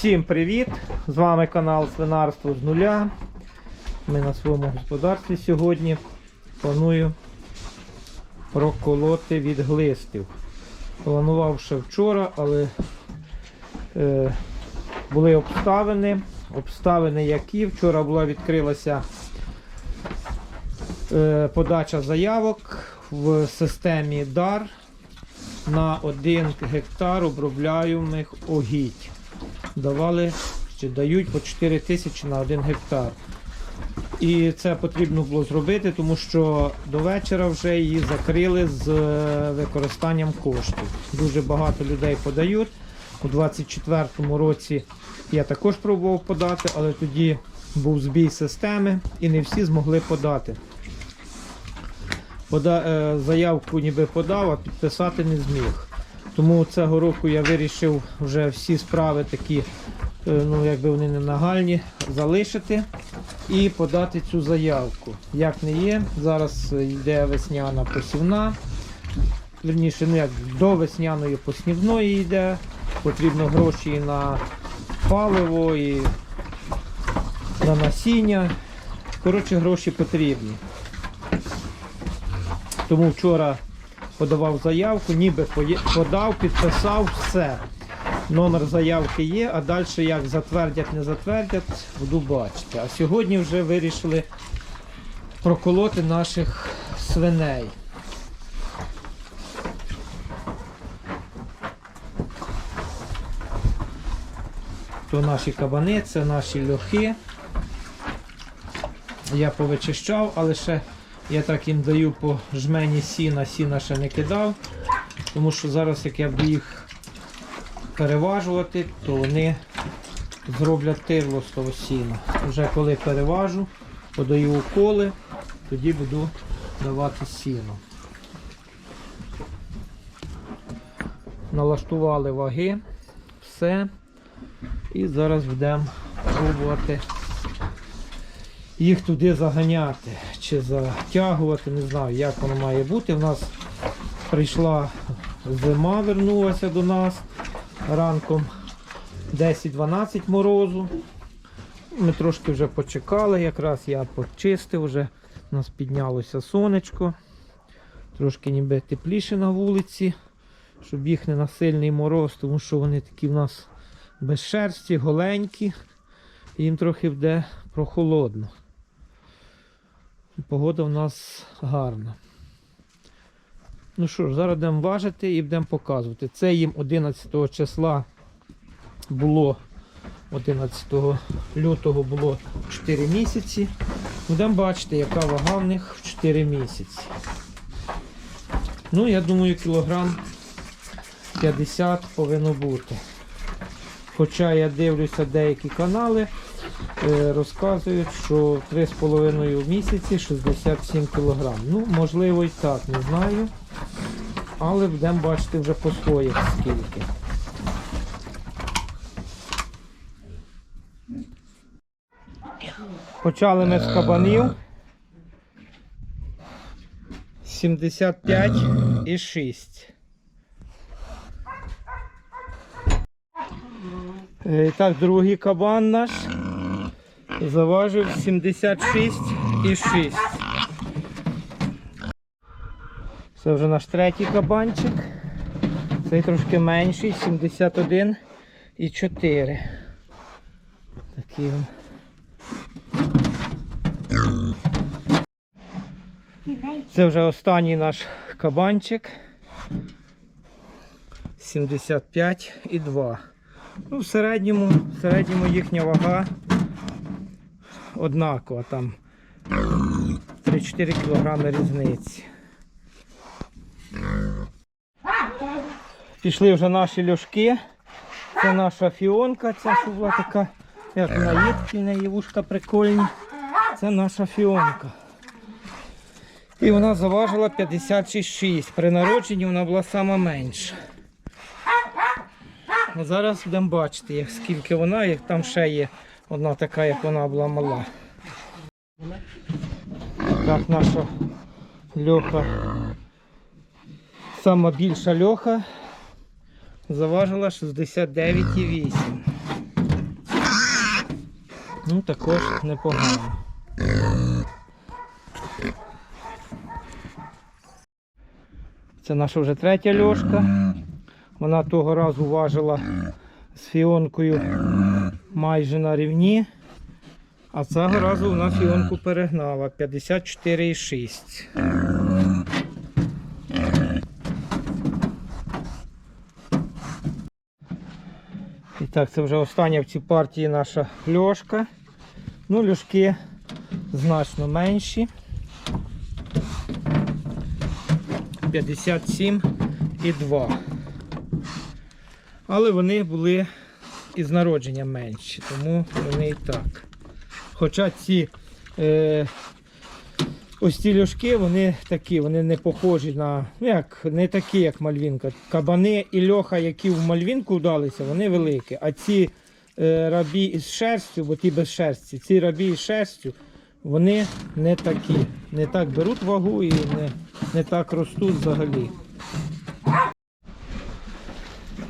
Всім привіт! З вами канал Свинарство з нуля. Ми на своєму господарстві сьогодні планую проколоти від глистів. Планував ще вчора, але е, були обставини. Обставини які. Вчора була відкрилася е, подача заявок в системі DAR на 1 гектар обробляємих огідь давали чи дають по 4 тисячі на 1 гектар. І це потрібно було зробити, тому що до вечора вже її закрили з е, використанням коштів. Дуже багато людей подають. У 24-му році я також пробував подати, але тоді був збій системи і не всі змогли подати. Пода... е, Заявку ніби подав, а підписати не зміг. Тому цього року я вирішив вже всі справи такі, е, ну якби вони не нагальні, залишити і подати цю заявку. Як не є, зараз йде весняна посівна. Верніше, ну як до весняної посівної йде. Потрібно гроші і на паливо, і на насіння. Коротше, гроші потрібні. Тому вчора подавав заявку, ніби подав, підписав все. Номер заявки є, а далі як затвердять, не затвердять, буду бачити. А сьогодні вже вирішили проколоти наших свиней. То наші кабани, це наші льохи. Я повичищав, але ще я так їм даю по жмені сіна, сіна ще не кидав, тому що зараз, як я буду їх переважувати, то вони зроблять тирло з того сіна. Вже коли переважу, подаю уколи, тоді буду давати сіно. Налаштували ваги, все. І зараз будемо пробувати їх туди заганяти чи затягувати, не знаю, як воно має бути. У нас прийшла зима, вернулася до нас ранком 10-12 морозу. Ми трошки вже почекали, якраз я почистив, вже у нас піднялося сонечко. Трошки ніби тепліше на вулиці, щоб їх не на сильний мороз, тому що вони такі в нас без шерсті, голенькі, їм трохи буде прохолодно. Погода в нас гарна. Ну що ж, зараз будемо важити і будемо показувати. Це їм 11 числа було 11 лютого було 4 місяці. Будемо бачити, яка вага в них в 4 місяці. Ну, я думаю, кілограм 50 повинно бути. Хоча я дивлюся деякі канали, е, розказують, що 3,5 в місяці 67 кг. Ну, можливо і так, не знаю. Але будемо бачити вже по своїх скільки. Почали ми з кабанів. 75 і 6. І так, другий кабан наш заважив 76,6. Це вже наш третій кабанчик. Цей трошки менший, 71,4. Такий він. Це вже останній наш кабанчик. 75,2. Ну, в середньому, в середньому їхня вага однакова, там 3-4 кг різниці. Пішли вже наші льошки. Це наша фіонка, ця що була така, як на їдки, в неї вушка прикольні. Це наша фіонка. І вона заважила 56,6. При народженні вона була сама менша. А зараз будемо бачити, як скільки вона, як там ще є одна така, як вона була мала. Так, наша льоха. Сама більша льоха заважила 69,8. Ну, також непогано. Це наша вже третя льошка. Вона того разу важила з фіонкою майже на рівні. А цього разу вона фіонку перегнала 54,6. І так, це вже остання в цій партії наша льошка. Ну, льошки значно менші. 57,2. Але вони були із народження менші, тому вони і так. Хоча ці е, ось ці льошки, вони такі, вони не похожі на, ну як, не такі, як мальвінка. Кабани і льоха, які в мальвінку вдалися, вони великі. А ці е, рабі із шерстю, бо ті без шерсті, ці рабі із шерстю, вони не такі. Не так беруть вагу і не, не так ростуть взагалі.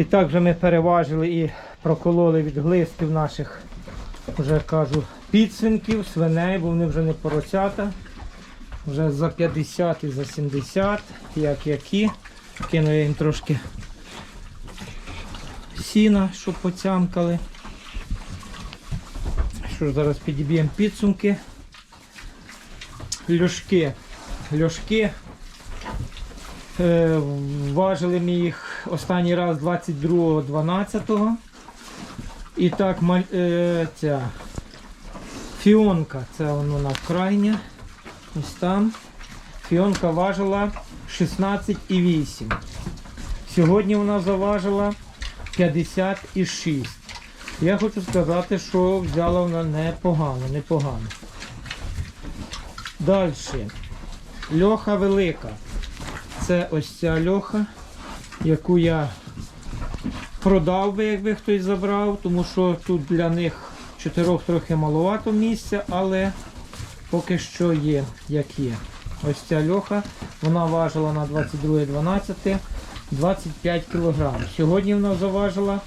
І так вже ми переважили і прокололи від глистів наших, вже кажу, підсвинків, свиней, бо вони вже не поросята. Вже за 50 і за 70, як які. Кину я їм трошки сіна, щоб поцямкали. Що ж, зараз підіб'ємо підсумки. Льошки. Льошки. Е, важили ми їх останній раз 22.12. І так, е, ця фіонка, це вона крайня. Ось там. Фіонка важила 16,8. Сьогодні вона заважила 50,6. Я хочу сказати, що взяла вона непогано, непогано. Далі. Льоха велика. Це ось ця льоха, яку я продав би, якби хтось забрав, тому що тут для них чотирьох трохи маловато місця, але поки що є, як є. Ось ця льоха, вона важила на 22.12 25 кг. Сьогодні вона заважила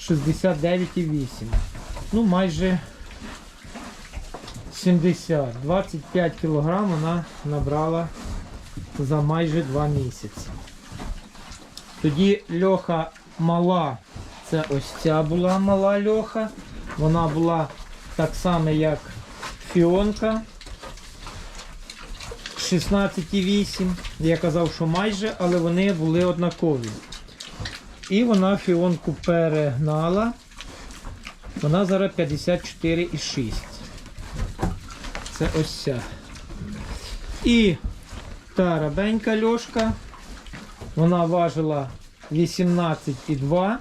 69,8. Ну, майже 70. 25 кг вона набрала за майже 2 місяці. Тоді льоха мала, це ось ця була мала льоха. Вона була так само, як фіонка. 16,8. Я казав, що майже, але вони були однакові. І вона фіонку перегнала. Вона зараз 54,6. Це ось ця. І та рабенька льошка. Вона важила 18,2.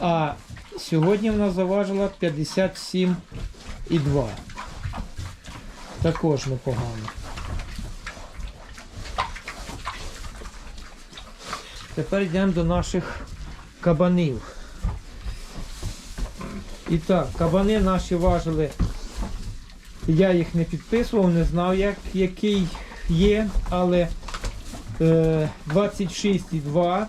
А сьогодні вона заважила 57,2. Також непогано. Тепер йдемо до наших кабанів. І так, кабани наші важили. Я їх не підписував, не знав, як, який є, але 26,2,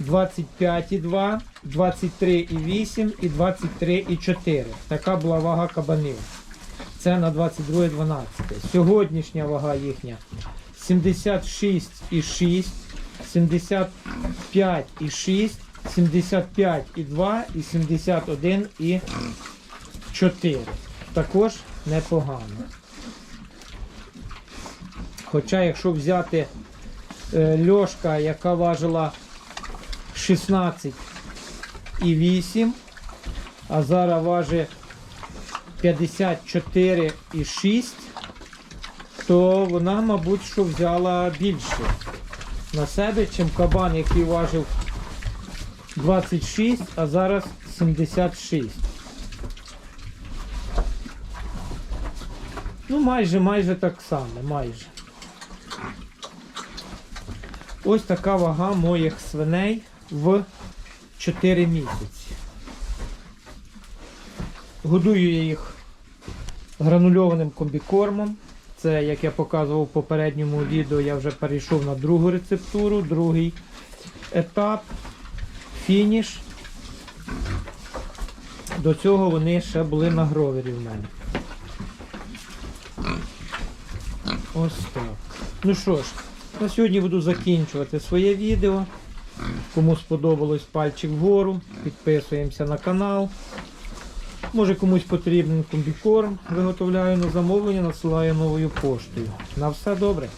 25,2, 23,8 і 23,4. Така була вага кабанів. Це на 22,12. Сьогоднішня вага їхня 76,6, 75,6, 75,2 і 71,4. Також непогано. Хоча, якщо взяти льошка, яка важила 16,8, а зараз важить 54,6, то вона, мабуть, що взяла більше на себе, чим кабан, який важив 26, а зараз 76. Ну, майже, майже так само, майже. Ось така вага моїх свиней в 4 місяці. Годую я їх гранульованим комбікормом. Це, як я показував в попередньому відео, я вже перейшов на другу рецептуру, другий етап, фініш. До цього вони ще були на гровері в мене. Ось так. Ну що ж, на сьогодні буду закінчувати своє відео. Кому сподобалось пальчик вгору, підписуємося на канал. Може комусь потрібен комбікорм, виготовляю на замовлення, надсилаю новою поштою. На все добре.